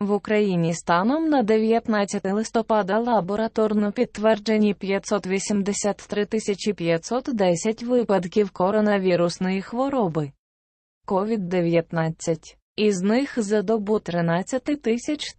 В Україні станом на 19 листопада лабораторно підтверджені 583 510 випадків коронавірусної хвороби COVID-19, із них за добу 13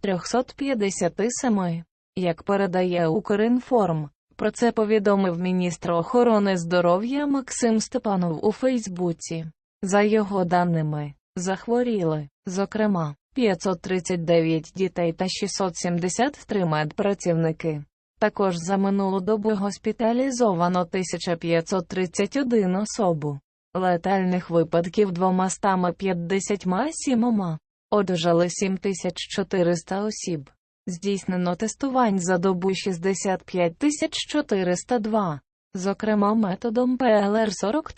357. Як передає Укрінформ, про це повідомив міністр охорони здоров'я Максим Степанов у Фейсбуці. За його даними, захворіли, зокрема, 539 дітей та 673 медпрацівники. Також за минулу добу госпіталізовано 1531 особу. Летальних випадків 257. Одужали 7400 осіб. Здійснено тестувань за добу 65 402, зокрема методом ПЛР 40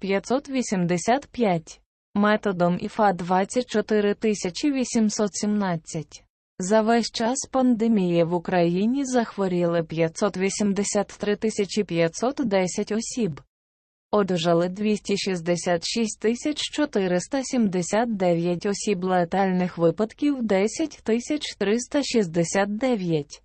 585, методом ІФА 24 817. За весь час пандемії в Україні захворіли 583 510 осіб. Одужали 266 479 осіб летальних випадків 10 369.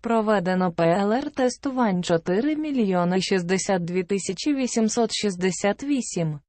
Проведено ПЛР-тестувань 4 мільйони 62 868.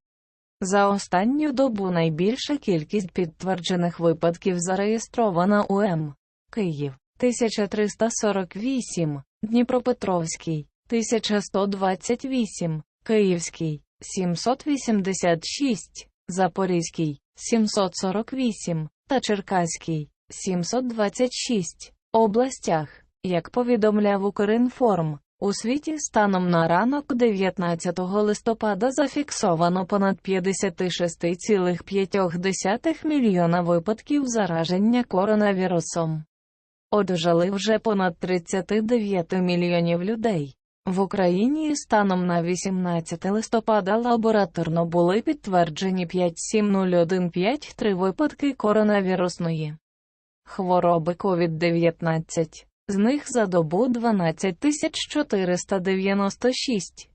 За останню добу найбільша кількість підтверджених випадків зареєстрована у М. Київ. 1348, Дніпропетровський. 1128, Київський. 786, Запорізький. 748 та Черкаський. 726 областях, як повідомляв Укрінформ. У світі станом на ранок 19 листопада зафіксовано понад 56,5 мільйона випадків зараження коронавірусом. Одужали вже понад 39 мільйонів людей. В Україні станом на 18 листопада лабораторно були підтверджені 57015 випадки коронавірусної хвороби COVID-19, з них за добу 12 496.